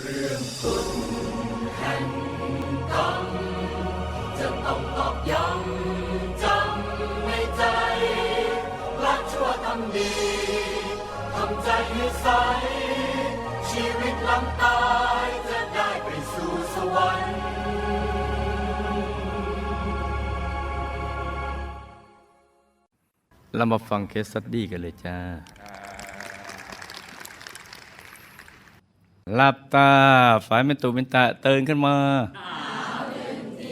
เรื่องทุนแห่งกรรมจะต้องตอกย้ำจำในใจละชั่วทำดีทำใจให้ใส ชีวิตหลังตายจะได้ไปสู่สวรรค์เรามาฟังเคสสตดี้กันเลยจ้า หลับตาฝ่ายเป็นตุเป็นตาตื่นขึ้นมา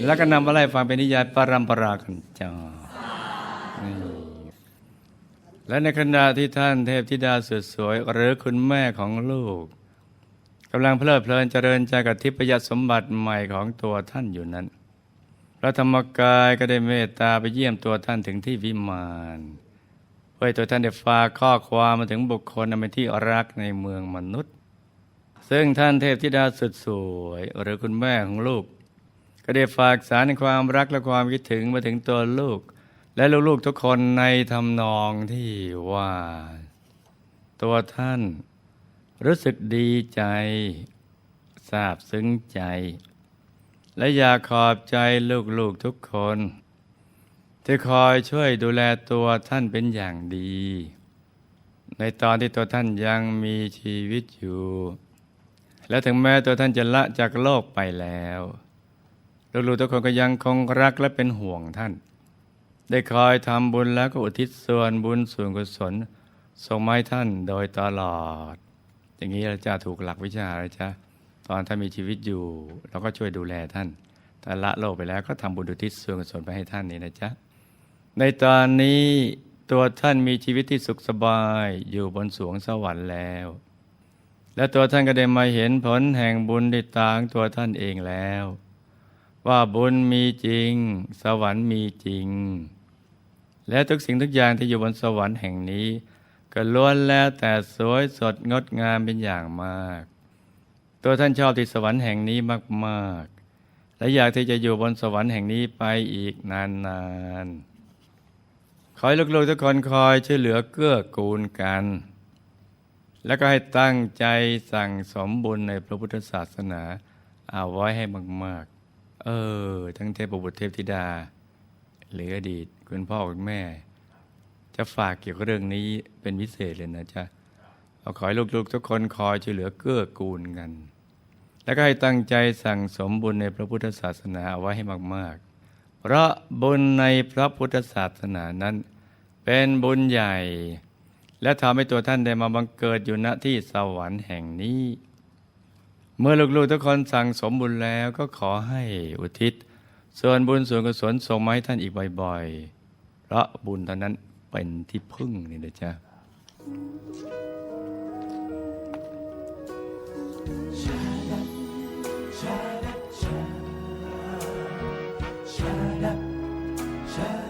แล้วก็นำอะไรฟังเป็นนิยายปรัมปรากันจ้าและในขณะที่ท่านเทพธิดาสุดสวย หรือคุณแม่ของลูกกำลังเพลิดเพลินเจริญใจกับทิพยสมบัติใหม่ของตัวท่านอยู่นั้นพระธรรมกายก็ได้เมตตาไปเยี่ยมตัวท่านถึงที่วิมานเพื่อตัวท่านได้ฝากข้อความมาถึงบุคคลอันเป็นที่รักในเมืองมนุษย์ ซึ่งท่านเทพธิดาสุดสวย หรือคุณแม่ของลูก ก็ได้ฝากสารในความรักและความคิดถึงมาถึงตัวลูก และลูกๆทุกคนในทำนองที่ว่า ตัวท่านรู้สึกดีใจซาบซึ้งใจ และอยากขอบใจลูกๆทุกคน ที่คอยช่วยดูแลตัวท่านเป็นอย่างดี ในตอนที่ตัวท่านยังมีชีวิตอยู่ และถึงแม้ตัวท่านจะละจากโลกไปแล้วลูกๆทุกคนก็ยังคงรักและเป็นห่วงท่าน ได้คอยทำบุญแล้วก็อุทิศส่วนบุญส่วนกุศลส่งมาให้ท่านโดยตลอด อย่างนี้เราจะถูกหลักวิชาเลยจ้ะตอนท่านมีชีวิตอยู่ เราก็ช่วยดูแลท่านแต่ละโลกไปแล้วก็ทำบุญอุทิศส่วนกุศลไปให้ท่านนี่นะจ๊ะในตอนนี้ตัวท่านมีชีวิตที่สุขสบายอยู่บนสวงสวรรค์แล้ว และตัวท่านก็ได้มาเห็นผลแห่งบุญในตางตัวท่านเองแล้ว ว่าบุญมีจริง สวรรค์มีจริง และทุกสิ่งทุกอย่างที่อยู่บนสวรรค์แห่งนี้ ก็ล้วนแล้วแต่สวยสดงดงามเป็นอย่างมาก ตัวท่านชอบที่สวรรค์แห่งนี้มากๆ และอยากที่จะอยู่บนสวรรค์แห่งนี้ไปอีกนานๆขอให้ลูกๆทุกคนคอยช่วยเหลือเกื้อกูลกัน แล้วก็ให้ตั้งใจสั่งสมบุญในพระพุทธศาสนา เอาไว้ให้มาก ๆ เออ ทั้งเทพบุตรเทพธิดา หรืออดีตคุณพ่อคุณแม่ จะฝากเกี่ยวกับเรื่องนี้เป็นพิเศษเลยนะจ๊ะเราขอให้ลูกๆทุกคนคอยช่วยเหลือเกื้อกูลกัน แล้วก็ให้ตั้งใจสั่งสมบุญในพระพุทธศาสนาเอาไว้ให้มาก ๆ เพราะบุญในพระพุทธศาสนานั้น เป็นบุญใหญ่ และทำให้ตัวท่านได้มาบังเกิดอยู่ณที่สวรรค์แห่งนี้ เมื่อลูกๆทุกคนสั่งสมบุญแล้วก็ขอให้อุทิศ ส่วนบุญส่วนกุศลส่งมาให้ท่านอีกบ่อยๆ เพราะบุญเท่านั้นเป็นที่พึ่งนี่นะจ๊ะไ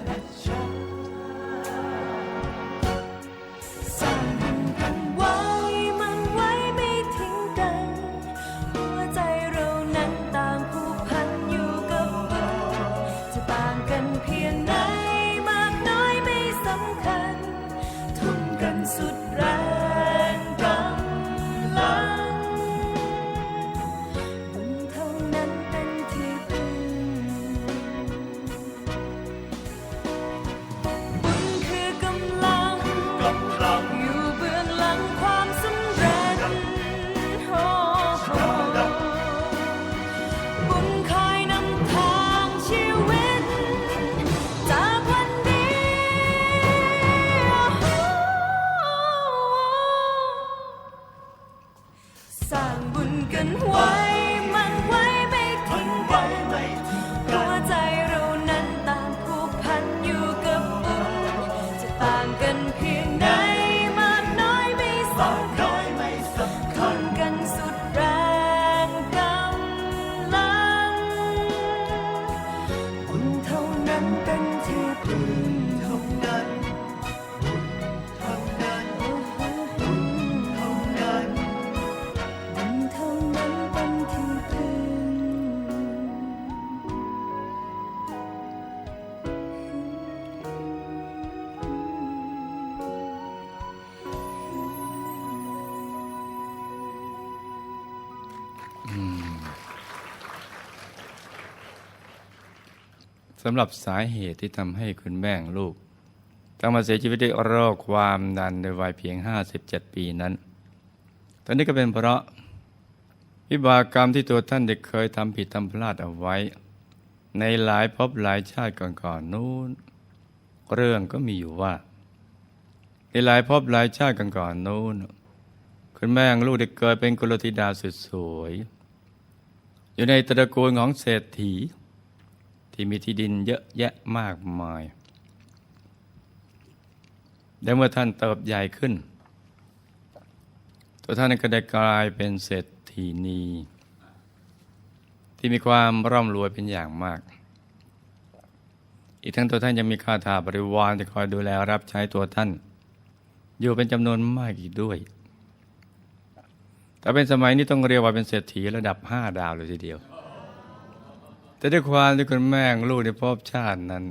ำหรับสาเหตุที่ทำให้คุณแม่งลูก ต้องมาเสียชีวิตด้วยโรคความดันในวัยเพียง 57 ปีนั้น ตอนนี้ก็เป็นเพราะวิบากกรรมที่ตัวท่านได้เคยทำผิดทำพลาดเอาไว้ ในหลายภพหลายชาติก่อนๆนู้น เรื่องก็มีอยู่ว่า ในหลายภพหลายชาติก่อนๆนู้นคุณแม่งลูกได้เกิดเป็นกุลธิดาสุดสวย อยู่ในตระกูลของเศรษฐี ที่มีที่ดินเยอะแยะมากมาย และเมื่อท่านเติบใหญ่ขึ้น ตัวท่านก็ได้กลายเป็นเศรษฐีนีที่มีความร่ำรวยเป็นอย่างมาก อีกทั้งตัวท่านยังมีข้าทาบริวารที่คอยดูแลรับใช้ตัวท่าน อยู่เป็นจำนวนมากอีกด้วยแต่เป็นสมัยนี้ต้องเรียกว่าเป็นเศรษฐีระดับห้าดาวเลยทีเดียว แต่ด้วยความที่คุณแม่ลูกในภพชาตินั้น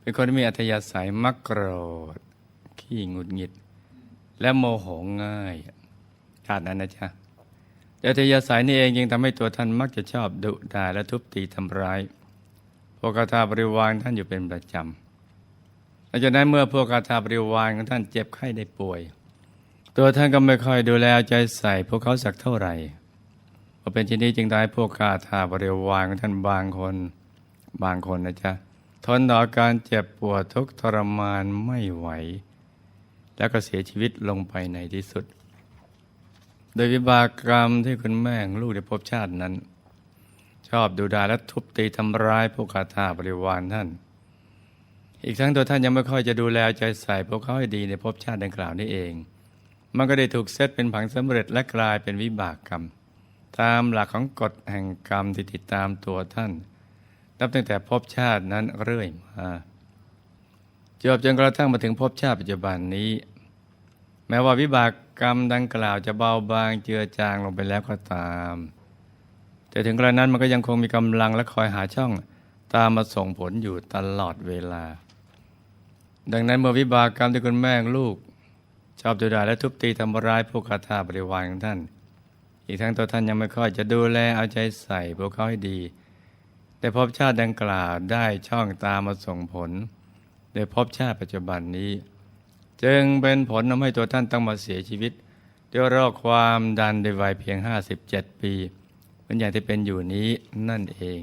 เป็นคนที่มีอัธยาศัยมักโกรธ ขี้หงุดหงิด และโมโหง่ายชาตินั้นนะจ๊ะแต่อัธยาศัยนี่เองยังทำให้ตัวท่านมักจะชอบดุด่าและทุบตีทำร้าย พวกกาถาบริวารท่านอยู่เป็นประจำหลังจากนั้นเมื่อพวกกาถาบริวารของท่านเจ็บไข้ได้ป่วย ตัวท่านก็ไม่ค่อยดูแลเอาใจใส่พวกเขาสักเท่าไหร่ พอเป็นเช่นนี้จึงได้พวกกาถาบริวารของท่านบางคนบางคนนะจ๊ะทนต่อการเจ็บปวดทุกทรมานไม่ไหว แล้วก็เสียชีวิตลงไปในที่สุด โดยวิบากกรรมที่คุณแม่งลูกได้พบชาตินั้น ชอบดูดาและทุบตีทำร้ายพวกกาถาบริวารท่าน อีกทั้งตัวท่านยังไม่ค่อยจะดูแลใจใส่พวกเขาให้ดีในภพชาติดังกล่าวนี้เอง มันก็ได้ถูกเซตเป็นผังสำเร็จและกลายเป็นวิบากกรรม ตามหลักของกฎแห่งกรรมที่ติดตามตัวท่าน นับตั้งแต่ภพชาตินั้นเรื่อยมาจบจนกระทั่งมาถึงภพชาติปัจจุบันนี้ แม้ว่าวิบากกรรมดังกล่าวจะเบาบางเจือจางลงไปแล้วก็ตาม แต่ถึงกระนั้นมันก็ยังคงมีกำลังและคอยหาช่องตามมาส่งผลอยู่ตลอดเวลา ดังนั้นเมื่อวิบากกรรมที่คุณแม่ลูก ชอบดุด่าและทุบตีทำร้ายผู้คาถาบริวารของท่าน อีกทั้งตัวท่านยังไม่ค่อยจะดูแลเอาใจใส่พวกเขาให้ดี แต่ภพชาติดังกล่าวได้ช่องตามมาส่งผลในภพชาติปัจจุบันนี้ จึงเป็นผลทำให้ตัวท่านต้องมาเสียชีวิตด้วยโรคความดันในวัยเพียง 57 ปีเหมือนอย่างที่เป็นอยู่นี้นั่นเอง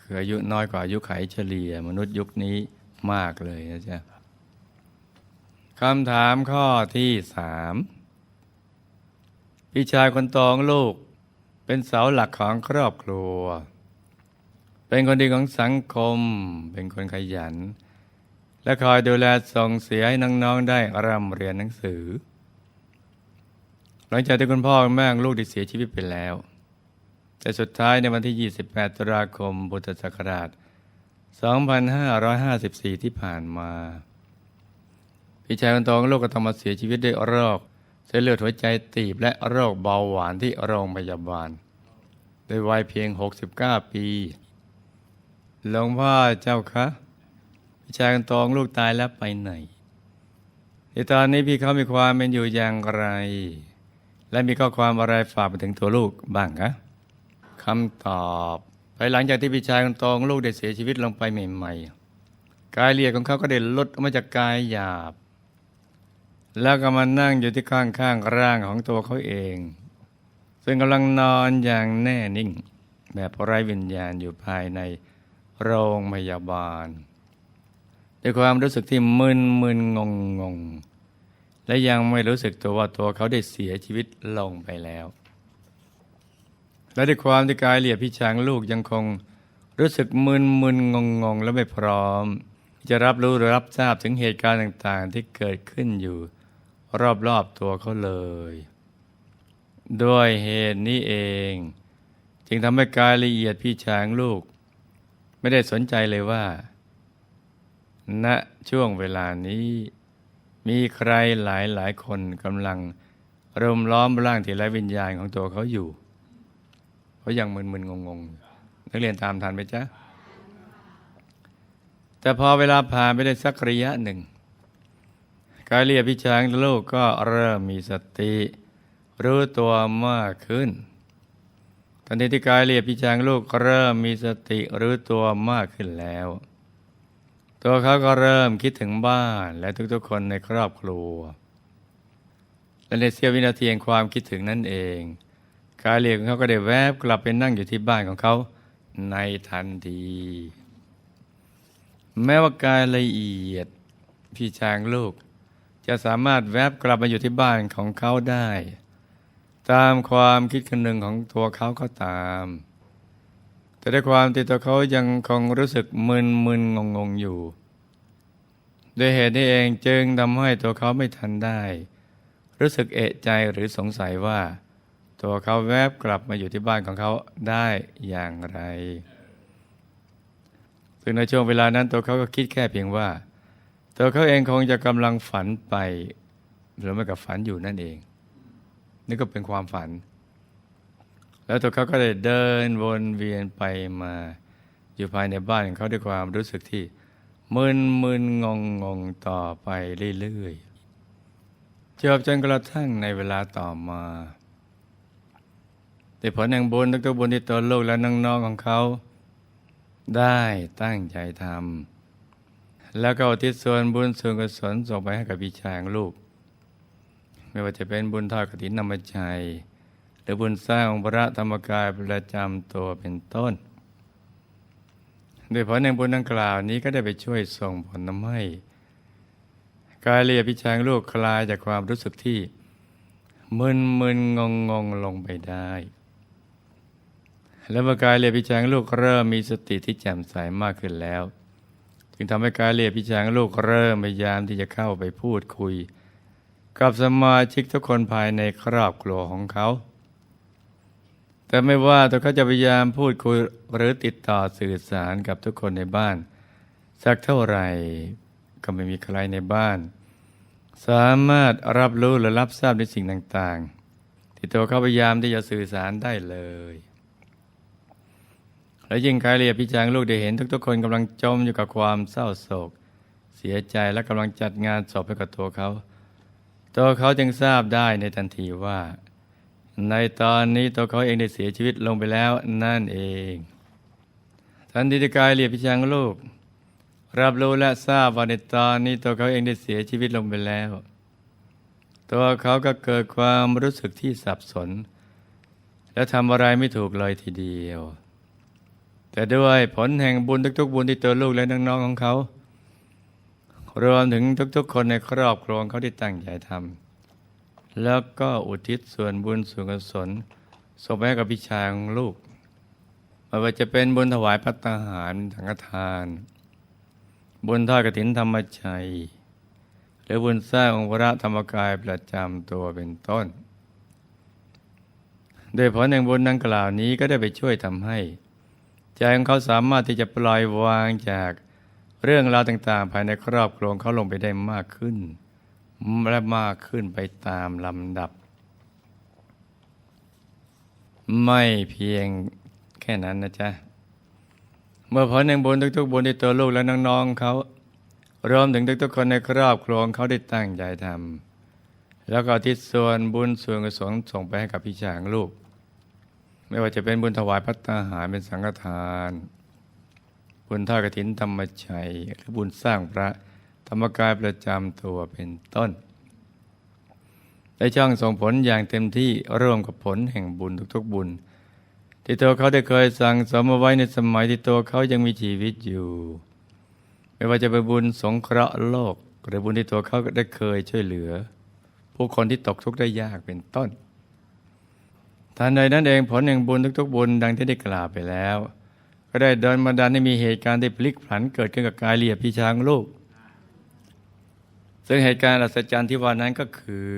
คืออายุน้อยกว่าอายุไขเฉลี่ย มนุษย์ยุคนี้มากเลยนะจ๊ะคำถามข้อที่สาม พี่ชายคนตองลูก เป็นเสาหลักของครอบครัว เป็นคนดีของสังคม เป็นคนขยัน และคอยดูแลส่งเสียให้น้องๆได้ร่ำเรียนหนังสือ หลังจากที่คุณพ่อแม่ลูกได้เสียชีวิตไปแล้ว แต่สุดท้ายในวันที่ 28 ตุลาคม พุทธศักราช 2554 ที่ผ่านมา พี่ชายคนโตของลูกก็ต้องมาเสียชีวิตด้วยโรค ส้นเลือดหัวใจตีบและโรคเบาหวานที่โรงพยาบาลโดยวัยเพียง 69 ปีหลวงพ่อเจ้าคะพี่ชายคนโตองลูกตายแล้วไปไหนในตอนนี้พี่เขามีความเป็นอยู่อย่างไร และมีข้อความอะไรฝากไปถึงตัวลูกบ้างคะคำตอบภายหลังจากที่พี่ชายคนโตองลูกได้เสียชีวิตลงไปใหม่ๆกายเลียดของเขาก็ได้ลดออกมาจากกายหยาบ แล้วก็มานั่งอยู่ที่ข้างๆร่างของตัวเขาเอง ซึ่งกำลังนอนอย่างแน่นิ่ง แบบไร้วิญญาณอยู่ภายในโรงพยาบาล ด้วยความรู้สึกที่มึนมึนงงงงๆและยังไม่รู้สึกตัวว่าตัวเขาได้เสียชีวิตลงไปแล้ว และด้วยความที่กายเหลียดพี่ช้างลูกยังคงรู้สึกมึนมึนงงงๆและไม่พร้อม จะรับรู้หรือรับทราบถึงเหตุการณ์ต่างๆ ที่เกิดขึ้นอยู่ รอบๆตัวเขาเลย ด้วยเหตุนี้เอง จึงทำให้กายละเอียดพี่ช้างลูก ไม่ได้สนใจเลยว่าณช่วงเวลานี้ มีใครหลายหลายคนกำลังรุมล้อมร่างที่ไร้วิญญาณของตัวเขาอยู่เขายังมึนๆงงๆ นักเรียนตามทันไหมจ๊ะ แต่พอเวลาผ่านไปได้สักระยะหนึ่ง กายเรียบพิชางโลกก็เริ่มมีสติ รู้ตัวมากขึ้นทันทีที่กายเรียบพี่จางลูกเริ่มมีสติรู้ตัวมากขึ้นแล้ว ตัวเขาก็เริ่มคิดถึงบ้านและทุกๆคนในครอบครัว และในเสี้ยววินาทีแห่งความคิดถึงนั่นเองกายเรียบของเขาก็ได้แวบกลับไปนั่งอยู่ที่บ้านของเขาในทันที แม้ว่ากายละเอียดพี่ช้างลูก จะสามารถแวบกลับมาอยู่ที่บ้านของเขาได้ ตามความคิดคนหนึ่งของตัวเขาก็ตาม แต่ด้วยความที่ตัวเขายังคงรู้สึกมึนมึนงงงอยู่ด้วยเหตุนี้เองจึงทำให้ตัวเขาไม่ทันได้ รู้สึกเอะใจหรือสงสัยว่า ตัวเขาแวบกลับมาอยู่ที่บ้านของเขาได้อย่างไรซึ่งในช่วงเวลานั้นตัวเขาก็คิดแค่เพียงว่า ตัวเขาเองคงจะกำลังฝันไปหรือไม่กับฝันอยู่นั่นเอง นี่ก็เป็นความฝัน แล้วตัวเขาก็ได้เดินวนเวียนไปมาอยู่ภายในบ้านของเขาด้วยความรู้สึกที่มึนมึนงงงงต่อไปเรื่อยๆจบจนกระทั่งในเวลาต่อมาแต่ผลแห่งบุญทุกๆบุญที่ตัวลูกและน้องๆของเขา ได้ตั้งใจทำ แล้วก็อุทิศส่วนบุญส่วนกุศลส่งไปให้กับพี่ชายของลูก ไม่ว่าจะเป็นบุญทอดกฐินนำมชัยหรือบุญสร้างองค์พระธรรมกายประจำตัวเป็นต้น โดยผลแห่งบุญดังกล่าวนี้ก็ได้ไปช่วยส่งผลทำให้กายเรียพิชางลูกคลายจากความรู้สึกที่ มึนมึนงงงงลงไปได้ แล้วเมื่อกายเรียพิจางลูกเริ่มมีสติที่แจ่มใสมากขึ้นแล้ว งทำให้กายเรียพิจางลูกเริ่มพยายามที่จะเข้าไปพูดคุย กับสมาชิกทุกคนภายในครอบครัวของเขา แต่ไม่ว่าตัวเขาจะพยายามพูดคุยหรือติดต่อสื่อสารกับทุกคนในบ้าน สักเท่าไหร่ก็ไม่มีใครในบ้าน สามารถรับรู้หรือรับทราบในสิ่งต่าง ๆ ที่ตัวเขาพยายามที่จะสื่อสารได้เลย และยิ่งกายเรียพิจางลูกได้เห็นทุก ๆ คนกำลังจมอยู่กับความเศร้าโศก เสียใจและกำลังจัดงานศพให้กับตัวเขา ตัวเขาจึงทราบได้ในทันทีว่า ในตอนนี้ตัวเขาเองได้เสียชีวิตลงไปแล้วนั่นเอง ทันทีที่กายเรียพิจางลูก รับรู้และทราบว่าในตอนนี้ตัวเขาเองได้เสียชีวิตลงไปแล้ว ตัวเขาก็เกิดความรู้สึกที่สับสน และทำอะไรไม่ถูกเลยทีเดียว แต่ด้วยผลแห่งบุญทุกๆ บุญที่ตัวลูกและน้องๆของเขา รวมถึงทุกๆ คนในครอบครัวของเขาที่ตั้งใจทำแล้วก็อุทิศส่วนบุญส่วนกุศลส่งไปให้กับพี่ชายของลูกไม่ว่าจะเป็นบุญถวายพัตตาหารสังฆทาน บุญทอดกฐินธรรมชัย หรือบุญสร้างองค์พระธรรมกายประจำตัวเป็นต้น โดยผลแห่งบุญดังกล่าวนี้ก็ได้ไปช่วยทำให้ ใจของเขาสามารถที่จะปล่อยวางจากเรื่องราวต่างๆ ภายในครอบครัวของเขาลงไปได้มากขึ้น และมากขึ้นไปตามลำดับ ไม่เพียงแค่นั้นนะจ๊ะ เมื่อผลแห่งบุญทุกๆบุญที่ตัวลูกและน้องๆเขารวมถึงทุกๆคนในครอบครัวของเขาได้ตั้งใจทำแล้วก็ทิศส่วนบุญส่วนกุศลส่งไปให้กับพี่ชายของลูก ไม่ว่าจะเป็นบุญถวายพัตตาหารเป็นสังฆทาน บุญทอดกฐินธรรมชัย หรือบุญสร้างพระธรรมกายประจำตัวเป็นต้น ได้ช่องส่งผลอย่างเต็มที่ร่วมกับผลแห่งบุญทุกๆบุญ ที่ตัวเขาได้เคยสั่งสมเอาไว้ในสมัยที่ตัวเขายังมีชีวิตอยู่ ไม่ว่าจะเป็นบุญสงเคราะห์โลก หรือบุญที่ตัวเขาได้เคยช่วยเหลือ ผู้คนที่ตกทุกข์ได้ยากเป็นต้น ทันใดนั้นเองผลแห่งบุญทุกๆ บุญดังที่ได้กล่าวไปแล้ว ก็ได้ดินมาดันให้มีเหตุการณ์ที่พลิกผันเกิดขึ้นกับกายเรียบพี่ช้างลูก ซึ่งเหตุการณ์อัศจรรย์ที่ว่านั้นก็คือ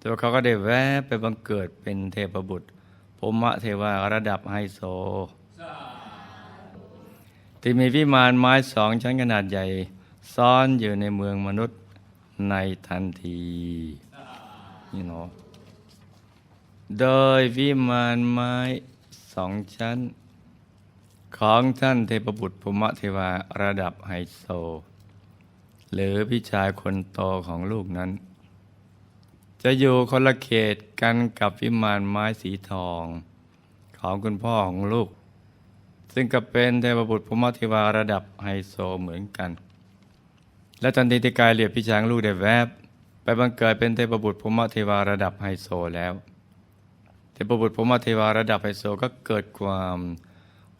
ตัวเขาก็ได้แวะไปบังเกิดเป็นเทพบุตรพมะเทวาระดับไฮโซ ที่มีวิมานไม้สองชั้นขนาดใหญ่ ซ่อนอยู่ในเมืองมนุษย์ในทันที นี่เนาะ โดยวิมานไม้สองชั้น ของท่านเทพบุตรพมะเทวาระดับไฮโซ หรือพี่ชายคนโตของลูกนั้น จะอยู่คนละเขตกันกับวิมานไม้สีทอง ของคุณพ่อของลูก ซึ่งก็เป็นเทพบุตรพรหมเทวาระดับไฮโซเหมือนกัน และทันทีที่กายเหลียบพี่ช้างลูกได้แวบ ไปบังเกิดเป็นเทพบุตรพรหมเทวาระดับไฮโซแล้ว เทพบุตรพรหมเทวาระดับไฮโซก็เกิดความ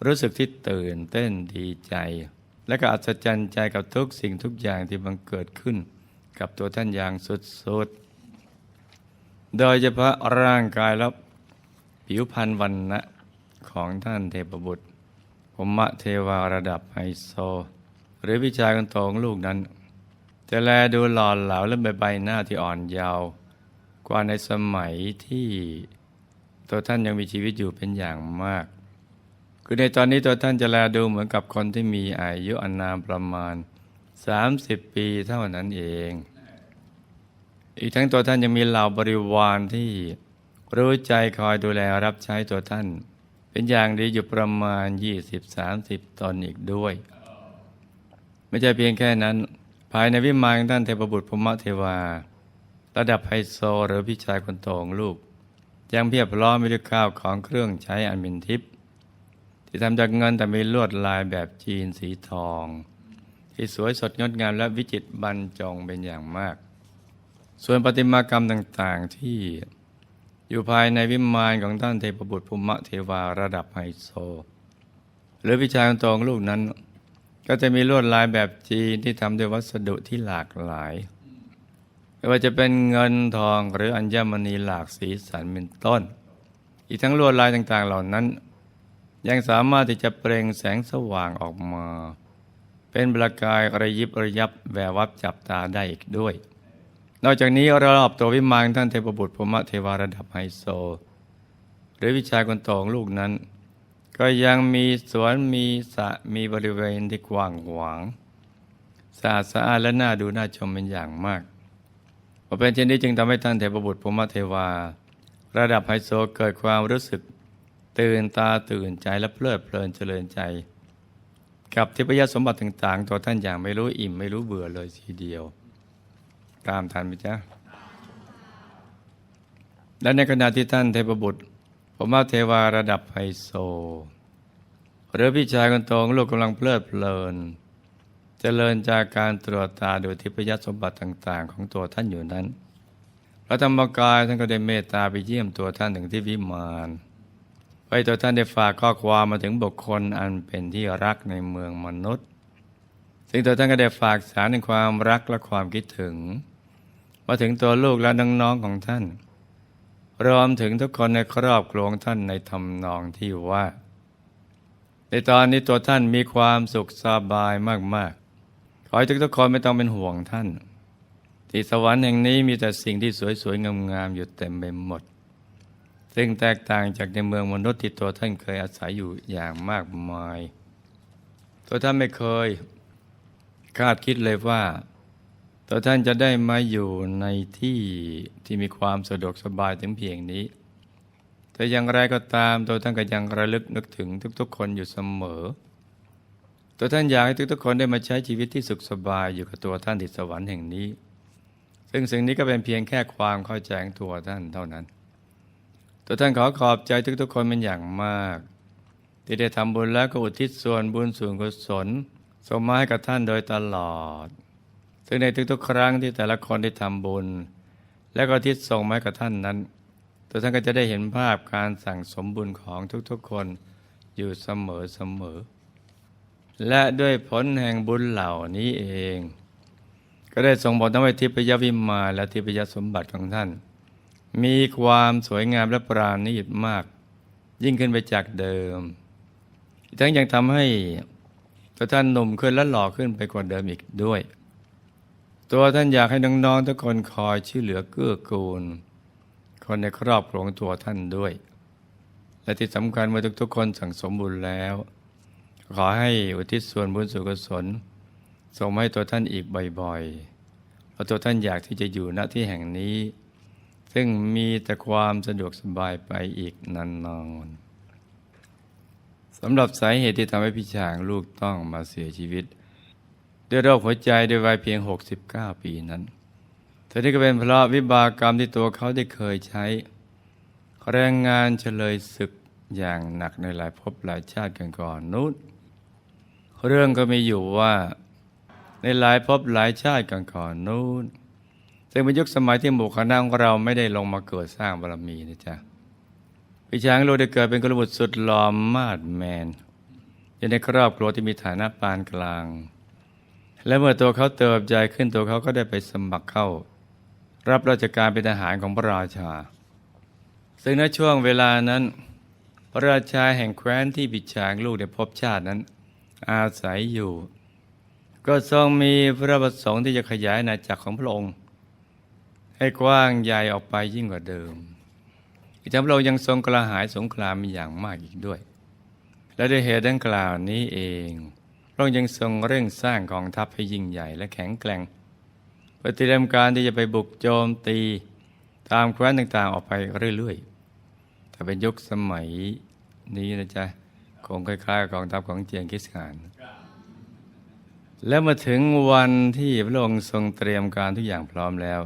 รู้สึกที่ตื่นเต้นดีใจ และก็อัศจรรย์ใจกับทุกสิ่งทุกอย่างที่บังเกิดขึ้น กับตัวท่านอย่างสุดๆ โดยเฉพาะร่างกายและผิวพรรณวันนะของท่านเทพบุตรพรหมเทวาระดับไฮโซ หรือวิชายคนตองลูกนั้น จะแลดูหล่อเหลาและใบใบหน้าที่อ่อนเยาว์กว่าในสมัยที่ ตัวท่านยังมีชีวิตอยู่เป็นอย่างมาก คือในตอนนี้ตัวท่านจะแลดูเหมือนกับคนที่มีอายุอานามประมาณ 30 ปีเท่านั้นเอง อีกทั้งตัวท่านยังมีเหล่าบริวารที่รู้ใจคอยดูแลรับใช้ตัวท่าน เป็นอย่างดีอยู่ประมาณ 20-30 ตนอีกด้วย ไม่ใช่เพียงแค่นั้น ภายในวิมานท่านเทพบุตรพรหมเทวา ระดับไฮโซหรือพี่ชายคนโตของลูก ยังเพียบพร้อมไปด้วยข้าวของเครื่องใช้อันเป็นทิพย์ที่ทำจากเงินแต่มีลวดลายแบบจีนสีทอง ที่สวยสดงดงามและวิจิตรบรรจงเป็นอย่างมาก ส่วนประติมากรรมต่างๆที่อยู่ภายในวิมานของท่านเทพบุตรภูมิเทวาระดับไฮโซ หรือวิชายของตัวของลูกนั้น ก็จะมีลวดลายแบบจีนที่ทำด้วยวัสดุที่หลากหลาย ไม่ว่าจะเป็นเงินทองหรืออัญมณีหลากสีสันเป็นต้น อีกทั้งลวดลายต่างๆเหล่านั้น ยังสามารถที่จะเปล่งแสงสว่างออกมา เป็นประกายระยิบระยับแวววับจับตาได้อีกด้วย นอกจากนี้รอบตัววิมานท่านเทพบุตรพรหมเทวาระดับไฮโซ หรือวิชาคนตองลูกนั้น ก็ยังมีสวนมีสระมีบริเวณที่กว้างขวางสะอาดสะอาดและน่าดูน่าชมเป็นอย่างมาก พอเป็นเช่นนี้จึงทำให้ท่านเทพบุตรพมเทวา ระดับไฮโซเกิดความรู้สึก ตื่นตาตื่นใจและเพลิดเพลินเจริญใจ กับทิพยสมบัติต่างๆ ตัวท่านอย่างไม่รู้อิ่มไม่รู้เบื่อเลยทีเดียว ตามทันไหมจ๊ะและในขณะที่ท่านเทพบุตรผมเทวาระดับไฮโซหรือพี่ชายคนโตของลูกกำลังเพลิดเพลิน เจริญจากการตรวจตาดูทิพยสมบัติต่าง ๆ ของตัวท่านอยู่นั้นพระธรรมกายท่านก็ได้เมตตาไปเยี่ยมตัวท่านถึงที่วิมานไปตัวท่านได้ฝากข้อความมาถึงบุคคลอันเป็นที่รักในเมืองมนุษย์ ซึ่งตัวท่านก็ได้ฝากสารในความรักและความคิดถึง มาถึงตัวลูกและน้องๆของท่าน รวมถึงทุกคนในครอบครัวของท่านในทำนองที่ว่า ในตอนนี้ตัวท่านมีความสุขสบายมากๆ ขอให้ทุกๆคนไม่ต้องเป็นห่วงท่าน ที่สวรรค์แห่งนี้มีแต่สิ่งที่สวยๆ งามๆ อยู่เต็มไปหมด ซึ่งแตกต่างจากในเมืองมนุษย์ที่ตัวท่านเคยอาศัยอยู่อย่างมากมาย ตัวท่านไม่เคย คาดคิดเลยว่า ตัวท่านจะได้มาอยู่ในที่ที่มีความสะดวกสบายถึงเพียงนี้ แต่อย่างไรก็ตามตัวท่านก็ยังระลึกนึกถึงทุกๆ คนอยู่เสมอ ตัวท่านอยากให้ทุกๆคนได้มาใช้ชีวิตที่สุขสบายอยู่กับตัวท่านที่สวรรค์แห่งนี้ ซึ่งสิ่งนี้ก็เป็นเพียงแค่ความเข้าใจของตัวท่านเท่านั้น ตัวท่านขอขอบใจทุกๆคนเป็นอย่างมาก ที่ได้ทำบุญแล้วก็อุทิศส่วนบุญส่วนกุศลส่งมาให้กับท่านโดยตลอด ซึ่งในทุกๆ ครั้งที่แต่ละคนได้ทำบุญ และก็ทิศส่งมาให้กับท่านนั้น ตัวท่านก็จะได้เห็นภาพการสั่งสมบุญของทุกๆ คนอยู่เสมอเสมอ และด้วยผลแห่งบุญเหล่านี้เอง ก็ได้ส่งผลทำให้ทิพยวิมานและทิพยสมบัติของท่าน มีความสวยงามและปราณีตมาก ยิ่งขึ้นไปจากเดิม ทั้งยังทำให้ตัวท่านหนุ่มขึ้นและหล่อขึ้นไปกว่าเดิมอีกด้วย ตัวท่านอยากให้น้องๆทุกคนคอยช่วยเหลือเกื้อกูล คนในครอบครัวของตัวท่านด้วย และที่สำคัญเมื่อทุกๆคนสั่งสมบุญแล้ว ขอให้อุทิศส่วนบุญส่วนกุศลส่งให้ตัวท่านอีกบ่อยๆเพราะตัวท่านอยากที่จะอยู่ณที่แห่งนี้ ซึ่งมีแต่ความสะดวกสบายไปอีกนานๆสำหรับสาเหตุที่ทำให้พี่ช้างลูกต้องมาเสียชีวิต ด้วยโรคหัวใจด้วยวัยเพียง 69 ปีนั้นเธอที่ก็เป็นเพราะวิบากกรรมที่ตัวเขาได้เคยใช้ แรงงานเฉลยศึกอย่างหนักในหลายภพหลายชาติกันก่อนนู้น เรื่องก็มีอยู่ว่า ในหลายภพหลายชาติกันก่อนนู้นซึ่งเป็นยุคสมัยที่หมู่คณะของเราไม่ได้ลงมาเกิดสร้างบารมีนะจ๊ะพี่ช้างโลกได้เกิดเป็นกระบุตรสุดหล่อมาดแมนอยู่ในครอบครัวที่มีฐานะปานกลาง และเมื่อตัวเขาเติบใหญ่ขึ้นตัวเขาก็ได้ไปสมัครเข้า รับราชการเป็นทหารของพระราชา ซึ่งในช่วงเวลานั้น พระราชาแห่งแคว้นที่บิดช้างลูกในภพบชาตินั้น อาศัยอยู่ ก็ทรงมีพระประสงค์ที่จะขยายอาณาจักรของพระองค์ ให้กว้างใหญ่ออกไปยิ่งกว่าเดิมอีกทั้งพระองค์ยังทรงกระหายสงครามมีอย่างมากอีกด้วย และด้วยเหตุดังกล่าวนี้เองพระองค์ยังทรงเร่งสร้างกองทัพให้ยิ่งใหญ่และแข็งแกร่งเพื่อเตรียมการที่จะไปบุกโจมตีตามแคว้นต่างๆออกไปเรื่อยๆถ้าเป็นยุคสมัยนี้นะจ๊ะ คงคล้ายๆกองทัพของเจียงกิสขาน แล้วมาถึงวันที่พระองค์ทรงเตรียมการทุกอย่างพร้อมแล้ว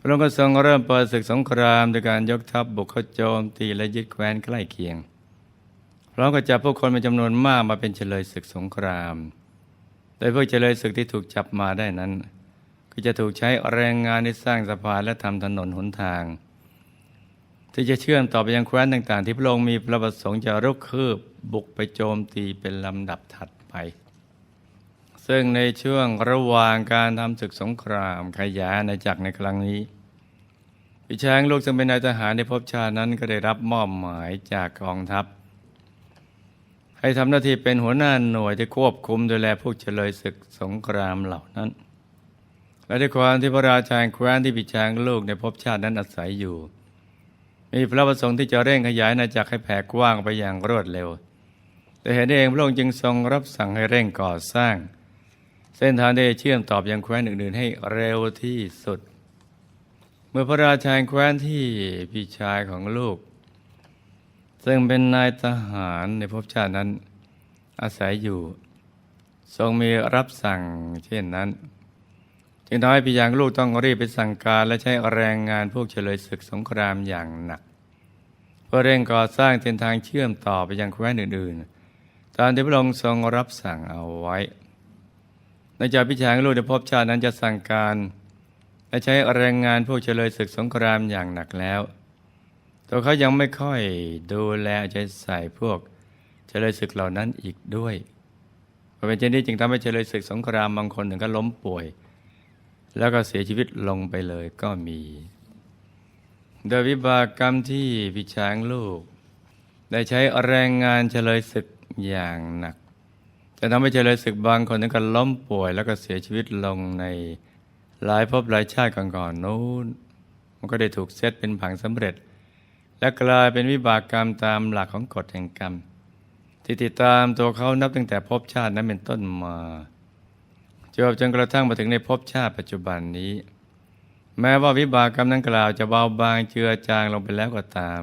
พระองค์ก็ทรงเริ่มเปิดศึกสงครามโดยการยกทัพบุกเข้าโจมตีและยึดแคว้นใกล้เคียงพร้อมกับจับพวกคนเป็นจำนวนมากมาเป็นเฉลยศึกสงคราม โดยพวกเฉลยศึกที่ถูกจับมาได้นั้น ก็จะถูกใช้แรงงานในสร้างสะพานและทำถนนหนทาง ที่จะเชื่อมต่อไปยังแคว้นต่าง ๆ ที่พระองค์มีพระประสงค์จะรุกคืบบุกไปโจมตีเป็นลำดับถัดไป ซึ่งในช่วงระหว่างการทำศึกสงครามขยายอาณาจักรในครั้งนี้พี่ช้างลูกซึ่งเป็นนายทหารในภพชาตินั้นก็ได้รับมอบหมายจากกองทัพ ให้ทำหน้าที่เป็นหัวหน้าหน่วยที่ควบคุมดูแลพวกเฉลยศึกสงครามเหล่านั้น และด้วยความที่พระราชาแคว้นที่พี่ช้างลูกในภพชาตินั้นอาศัยอยู่ มีพระประสงค์ที่จะเร่งขยายอาจักรให้แผ่กว้างไปอย่างรวดเร็ว แต่เหตุนี้เองพระองค์จึงทรงรับสั่งให้เร่งก่อสร้าง เส้นทางที่จะเชื่อมต่อไปยังแคว้นอื่นๆ ให้เร็วที่สุด เมื่อพระราชาแคว้นที่พี่ชายของลูก ซึ่งเป็นนายทหารในภพชาตินั้นอาศัยอยู่ ทรงมีรับสั่งเช่นนั้น จึงทำให้พี่ยางลูกต้องรีบไปสั่งการและใช้แรงงานพวกเฉลยศึกสงครามอย่างหนัก เพื่อเร่งก่อสร้างเส้นทางเชื่อมต่อไปยังแคว้นอื่นๆ ตามที่พระองค์ทรงรับสั่งเอาไว้ในจากพี่ชางลูกในภพชาตินั้นจะสั่งการ และใช้แรงงานพวกเฉลยศึกสงครามอย่างหนักแล้ว ตัวเขายังไม่ค่อยดูแลใจใส่พวกเฉลยศึกเหล่านั้นอีกด้วยเพราะเป็นเช่นนี้จึงทำให้เฉลยศึกสงครามบางคนถึงก็ล้มป่วย แล้วก็เสียชีวิตลงไปเลยก็มี โดยวิบากกรรมที่พี่ช้างลูก ได้ใช้แรงงานเฉลยศึกอย่างหนักจะทำให้เฉลยศึกบางคนถึงกับล้มป่วย แล้วก็เสียชีวิตลงในหลายภพหลายชาติก่อนๆนู้นมันก็ได้ถูกเซตเป็นผังสำเร็จ และกลายเป็นวิบากกรรมตามหลักของกฎแห่งกรรม ที่ติดตามตัวเขานับตั้งแต่ภพชาตินั้นเป็นต้นมา จวบจนกระทั่งมาถึงในภพชาติปัจจุบันนี้ แม้ว่าวิบากกรรมนั้นกล่าวจะเบาบางเจือจางลงไปแล้วก็ตาม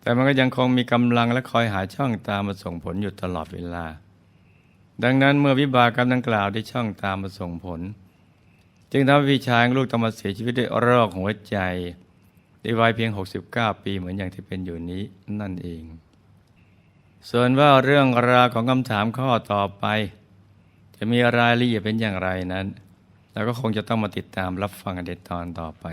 แต่มันก็ยังคงมีกำลังและคอยหาช่องตามมาส่งผลอยู่ตลอดเวลา ดังนั้นเมื่อวิบากกรรมดังกล่าวได้ช่องตามมาส่งผล จึงทำให้พี่ชายลูกต้องมาเสียชีวิตด้วยโรคหัวใจในวัยเพียง 69 ปีเหมือนอย่างที่เป็นอยู่นี้นั่นเอง ส่วนว่าเรื่องราวของคำถามข้อต่อไป จะมีรายละเอียดเป็นอย่างไรนั้นเราก็คงจะต้องมาติดตามรับฟังกันในตอนต่อไป